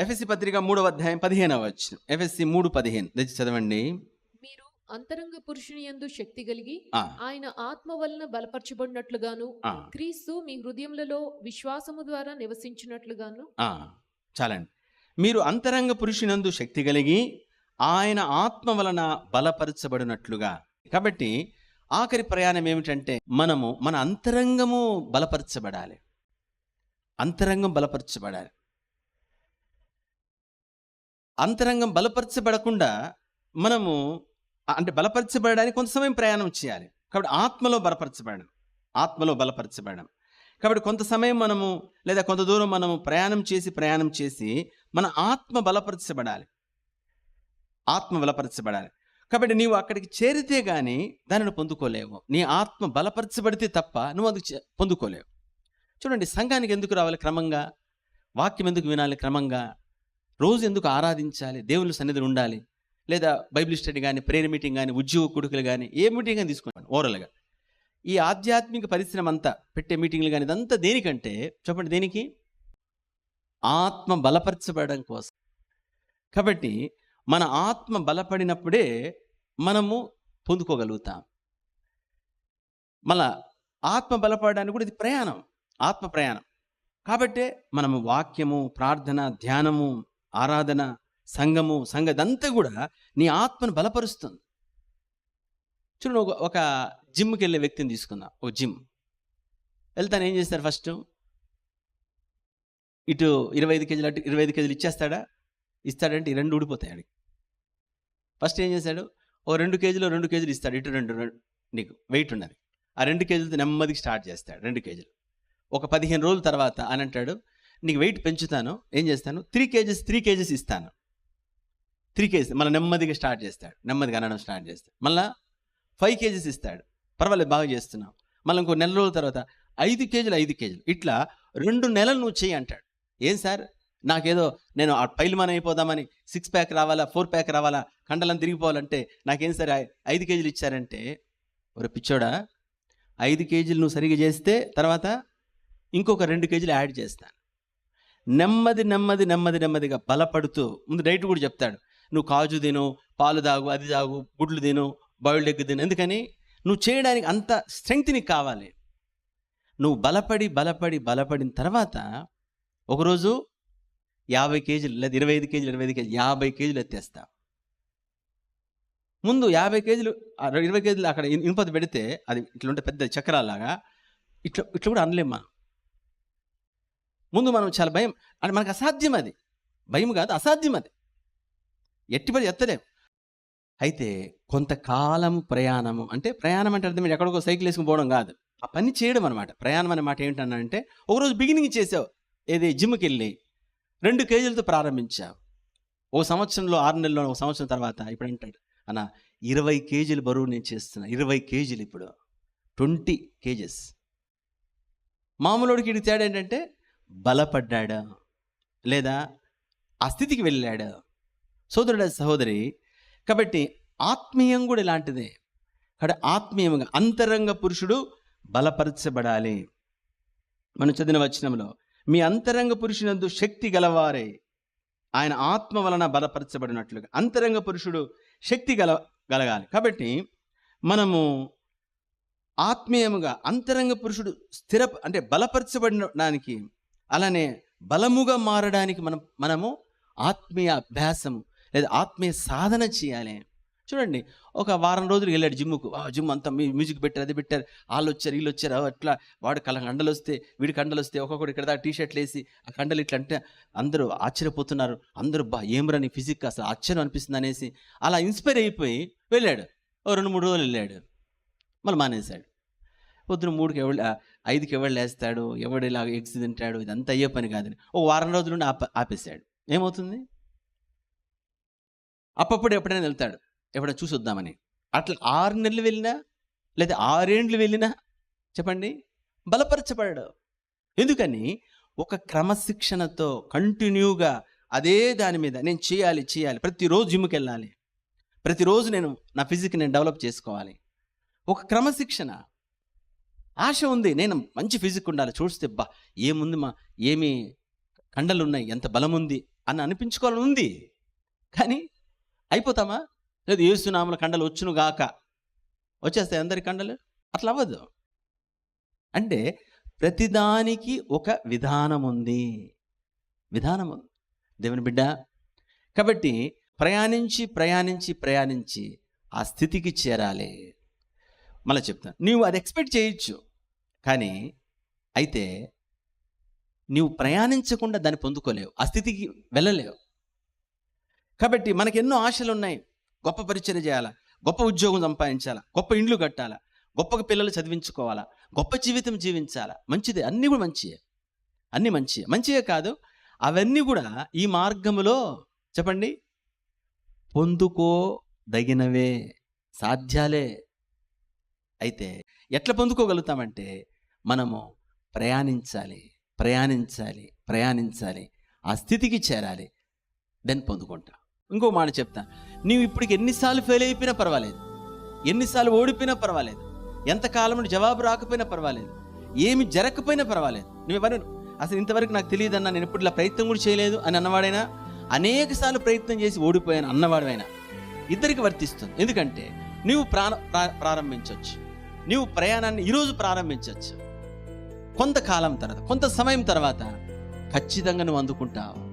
FSC పత్రిక మూడవ అధ్యాయం పదిహేనవ వచ్చిన ఎఫ్ఎస్సి మూడు పదిహేను. తెచ్చి చదవండి. మీరు అంతరంగ పురుషుని యందు శక్తి కలిగి ఆయన ఆత్మ వలన బలపరచబడినట్లుగాను క్రీస్తు మీ హృదయములలో విశ్వాసము ద్వారా నివసించినట్లుగాను ఆ, చాలండి. మీరు అంతరంగ పురుషునందు శక్తి కలిగి ఆయన ఆత్మ వలన బలపరచబడినట్లుగా. కాబట్టి ఆఖరి ప్రయాణం ఏమిటంటే మనము మన అంతరంగము బలపరచబడాలి. అంతరంగం బలపరచబడాలి. అంతరంగం బలపరచబడకుండా మనము అంటే బలపరచబడడానికి కొంత సమయం ప్రయాణం చేయాలి. కాబట్టి ఆత్మలో బలపరచబడడం ఆత్మలో బలపరచబడడం. కాబట్టి కొంత సమయం మనము లేదా కొంత దూరం మనము ప్రయాణం చేసి ప్రయాణం చేసి మన ఆత్మ బలపరచబడాలి. ఆత్మ బలపరచబడాలి. కాబట్టి నీవు అక్కడికి చేరితే కానీ దానిని పొందుకోలేవు. నీ ఆత్మ బలపరచబడితే తప్ప నువ్వు అది పొందుకోలేవు. చూడండి సంఘానికి ఎందుకు రావాలి క్రమంగా? వాక్యం ఎందుకు వినాలి క్రమంగా? రోజు ఎందుకు ఆరాధించాలి? దేవుని సన్నిధిని ఉండాలి? లేదా బైబిల్ స్టడీ కానీ ప్రేయర్ మీటింగ్ కానీ ఉద్యోగ కొడుకులు కానీ ఏ మీటింగ్ కానీ తీసుకోండి ఓవరాల్గా ఈ ఆధ్యాత్మిక పరిశ్రమ అంతా పెట్టే మీటింగ్లు కానీ ఇదంతా దేనికంటే చెప్పండి దేనికి? ఆత్మ బలపరచబడడం కోసం. కాబట్టి మన ఆత్మ బలపడినప్పుడే మనము పొందుకోగలుగుతాం. మళ్ళా ఆత్మ బలపడడానికి కూడా ఇది ప్రయాణం ఆత్మ ప్రయాణం. కాబట్టే మనము వాక్యము ప్రార్థన ధ్యానము ఆరాధన సంఘము సంగదంతా కూడా నీ ఆత్మను బలపరుస్తుంది. చూడండి ఒక ఒక జిమ్కి వెళ్ళే వ్యక్తిని తీసుకుందాం. ఓ జిమ్. వెళ్తాను ఏం చేస్తారు ఫస్ట్? ఇటు ఇరవై ఐదు కేజీలు అటు ఇరవై ఐదు కేజీలు ఇచ్చేస్తాడా? ఇస్తాడంటే ఈ రెండు ఊడిపోతాయి ఆడికి. ఫస్ట్ ఏం చేశాడు ఓ రెండు కేజీలు రెండు కేజీలు ఇస్తాడు. ఇటు రెండు రెండు నీకు వెయిట్ ఉన్నది. ఆ రెండు కేజీలతో నెమ్మదికి స్టార్ట్ చేస్తాడు రెండు కేజీలు. ఒక పదిహేను రోజుల తర్వాత అని అంటాడు నీకు వెయిట్ పెంచుతాను ఏం చేస్తాను? త్రీ కేజెస్ త్రీ కేజెస్ ఇస్తాను. త్రీ కేజెస్ మళ్ళీ నెమ్మదిగా స్టార్ట్ చేస్తాడు. నెమ్మదిగా అనడం స్టార్ట్ చేస్తాడు. మళ్ళీ ఫైవ్ కేజీస్ ఇస్తాడు. పర్వాలేదు బాగా చేస్తున్నావు. మళ్ళీ ఇంకో నెల రోజుల తర్వాత ఐదు కేజీలు ఐదు కేజీలు. ఇట్లా రెండు నెలలు నువ్వు చేయి అంటాడు. ఏం సార్? నాకేదో నేను ఆ పైలుమాన్ అయిపోదామని సిక్స్ ప్యాక్ రావాలా ఫోర్ ప్యాక్ రావాలా కండలం తిరిగిపోవాలంటే నాకేం సార్ ఐ- ఐదు కేజీలు ఇచ్చారంటే? ఒక పిచ్చోడా ఐదు కేజీలు నువ్వు సరిగా చేస్తే తర్వాత ఇంకొక రెండు కేజీలు యాడ్ చేస్తాను. నెమ్మది నెమ్మది నెమ్మది నెమ్మదిగా బలపడుతూ ముందు డైట్ కూడా చెప్తాడు. నువ్వు కాజు తిను పాలు తాగు అది తాగు గుడ్లు తిను బాయిల్డ్ ఎగ్ తిను. ఎందుకని? నువ్వు చేయడానికి అంత స్ట్రెంగ్త్ నీకు కావాలి. నువ్వు బలపడి బలపడి బలపడిన తర్వాత ఒకరోజు యాభై కేజీలు లేదా ఇరవై ఐదు కేజీలు ఇరవై ఐదు కేజీలు యాభై కేజీలు ఎత్తేస్తా. ముందు యాభై కేజీలు ఇరవై కేజీలు అక్కడ ఇనుపది పెడితే అది ఇట్లా ఉంటే పెద్ద చక్రాలాగా ఇట్లా ఇట్లా కూడా అనలేమ్మా మనం ముందు మనం చాలా భయం. అంటే మనకు అసాధ్యం అది. భయం కాదు అసాధ్యం అది. ఎట్టిపడి ఎత్తలేం. అయితే కొంతకాలం ప్రయాణము అంటే ప్రయాణం అంటే అర్థం ఏంటి? ఎక్కడికో సైకిల్ వేసుకుని పోవడం కాదు. ఆ పని చేయడం అనమాట ప్రయాణం అనే మాట ఏంటంటే ఒకరోజు బిగినింగ్ చేసావు. ఏది? జిమ్కి వెళ్ళి రెండు కేజీలతో ప్రారంభించావు. ఓ సంవత్సరంలో ఆరు నెలల్లో ఒక సంవత్సరం తర్వాత ఇప్పుడు అంటాడు. అన్న ఇరవై కేజీలు బరువు నేను చేస్తున్నా. ఇరవై కేజీలు ఇప్పుడు. Twenty kgs. మామూలుడికి ఇది తేడా ఏంటంటే బలపడ్డాడు? లేదా ఆ స్థితికి వెళ్ళాడు? సోదరుడ సహోదరి కాబట్టి ఆత్మీయం కూడా ఇలాంటిదే. కాబట్టి ఆత్మీయంగా అంతరంగ పురుషుడు బలపరచబడాలి. మనం చదివిన వచనంలో మీ అంతరంగ పురుషునందు శక్తి గలవారే. ఆయన ఆత్మ వలన బలపరచబడినట్లుగా అంతరంగ పురుషుడు శక్తి గల గలగాలి. కాబట్టి మనము ఆత్మీయముగా అంతరంగ పురుషుడు స్థిర అంటే బలపరచబడినడానికి అలానే బలముగా మారడానికి మనం మనము ఆత్మీయ అభ్యాసం లేదా ఆత్మీయ సాధన చేయాలి. చూడండి ఒక వారం రోజులు వెళ్ళాడు జిమ్ముకు. ఆ జిమ్ అంతా మ్యూజిక్ పెట్టారు అది పెట్టారు. వాళ్ళు వచ్చారు వీళ్ళు వచ్చారు అట్లా వాడు కళ్ళ కండలు వస్తే వీడి కండలు వస్తే ఒక్కొక్కడు ఇక్కడ దాకా టీ షర్ట్లు వేసి ఆ కండలు ఇట్లా అంటే అందరూ ఆశ్చర్యపోతున్నారు. అందరూ బా ఏమరని ఫిజిక్? అసలు ఆశ్చర్యం అనిపిస్తుంది అనేసి అలా ఇన్స్పైర్ అయిపోయి వెళ్ళాడు. ఓ రెండు మూడు రోజులు వెళ్ళాడు. మళ్ళీ మానేశాడు. పొద్దున మూడుకి ఎవడు ఐదుకి ఎవడు లేస్తాడు? ఎవడు ఇలా ఎగ్స్ తింటాడు? ఇదంతా అయ్యే పని కాదని ఒక వారం రోజుల నుండి ఆప ఆపేశాడు. ఏమవుతుంది? అప్పప్పుడు ఎప్పుడైనా వెళ్తాడు. ఎప్పుడైనా చూసి వద్దామని అట్లా ఆరు నెలలు వెళ్ళినా లేదా ఆరేండ్లు వెళ్ళినా చెప్పండి? బలపరచబడాడు ఎందుకని? ఒక క్రమశిక్షణతో కంటిన్యూగా అదే దాని మీద నేను చేయాలి చేయాలి. ప్రతిరోజు జిమ్కి వెళ్ళాలి. ప్రతిరోజు నేను నా ఫిజిక్ నేను డెవలప్ చేసుకోవాలి. ఒక క్రమశిక్షణ. ఆశ ఉంది. నేను మంచి ఫిజిక్ ఉండాలి. చూస్తే బా ఏముంది మా ఏమి కండలు ఉన్నాయి ఎంత బలం ఉంది అని అనిపించుకోవాలని ఉంది. కానీ అయిపోతామా? లేదు ఏసునామల కండలు వచ్చును గాక. వచ్చేస్తాయి అందరి కండలు? అట్లా అవ్వదు. అంటే ప్రతిదానికి ఒక విధానం ఉంది. విధానం ఉంది. దేవుని బిడ్డ కాబట్టి ప్రయాణించి ప్రయాణించి ప్రయాణించి ఆ స్థితికి చేరాలి. మళ్ళీ చెప్తాను నీవు అది ఎక్స్పెక్ట్ చేయొచ్చు. కానీ అయితే నీవు ప్రయాణించకుండా దాన్ని పొందుకోలేవు. ఆ స్థితికి వెళ్ళలేవు. కాబట్టి మనకి ఎన్నో ఆశలు ఉన్నాయి గొప్ప పరిచయం చేయాలా? గొప్ప ఉద్యోగం సంపాదించాలా? గొప్ప ఇండ్లు కట్టాలా? గొప్ప పిల్లలు చదివించుకోవాలా? గొప్ప జీవితం జీవించాలా? మంచిదే. అన్నీ కూడా మంచియే. అన్నీ మంచియే. మంచియే కాదు అవన్నీ కూడా ఈ మార్గములో చెప్పండి పొందుకోదగినవే సాధ్యాలే. అయితే ఎట్లా పొందుకోగలుగుతామంటే మనము ప్రయాణించాలి ప్రయాణించాలి ప్రయాణించాలి ఆ స్థితికి చేరాలి దెన్ పొందుకుంటా. ఇంకో మాట చెప్తా నీవు ఇప్పటికి ఎన్నిసార్లు ఫెయిల్ అయిపోయినా పర్వాలేదు. ఎన్నిసార్లు ఓడిపోయినా పర్వాలేదు. ఎంతకాలం జవాబు రాకపోయినా పర్వాలేదు. ఏమి జరగకపోయినా పర్వాలేదు. నువ్వు ఎవరు? అసలు ఇంతవరకు నాకు తెలియదన్నా నేను ఇప్పుడు ఇలా ప్రయత్నం కూడా చేయలేదు అని అన్నవాడైనా అనేక సార్లు ప్రయత్నం చేసి ఓడిపోయాను అన్నవాడైనా. ఇద్దరికి వర్తిస్తుంది. ఎందుకంటే నువ్వు ప్రా- ప్రారంభించవచ్చు నీవు ప్రయాణాన్ని ఈరోజు ప్రారంభించవచ్చు. కొంతకాలం తర్వాత కొంత సమయం తర్వాత ఖచ్చితంగా నువ్వు అందుకుంటావు.